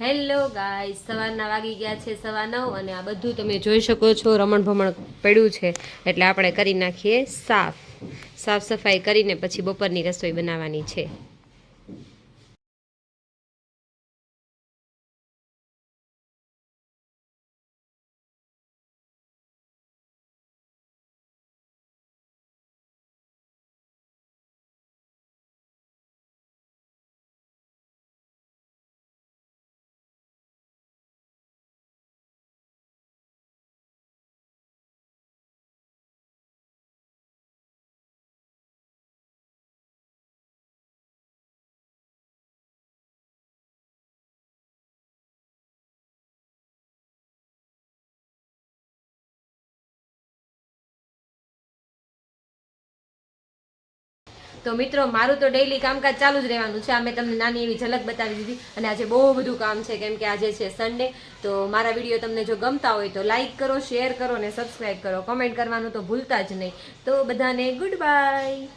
Hello guys સવારના વાગી ગયા છે સવા નવ અને આ બધું તમે જોઈ શકો છો, રમણ ભમણ પડ્યું છે. એટલે આપણે કરી નાખીએ સાફ. સાફ સફાઈ કરીને પછી બપોરની રસોઈ બનાવવાની છે. તો મિત્રો, મારું તો ડેઈલી કામકાજ ચાલુ જ રહેવાનું છે. આ મેં તમને નાની એવી ઝલક બતાવી દીધી અને આજે બહુ બધું કામ છે, કેમ કે આજે છે સન્ડે તો મારા વીડિયો તમને જો ગમતા હોય તો લાઈક કરો શેર કરો અને સબસ્ક્રાઈબ કરો. કમેન્ટ કરવાનું તો ભૂલતા જ નહીં. તો બધાને ગુડ બાય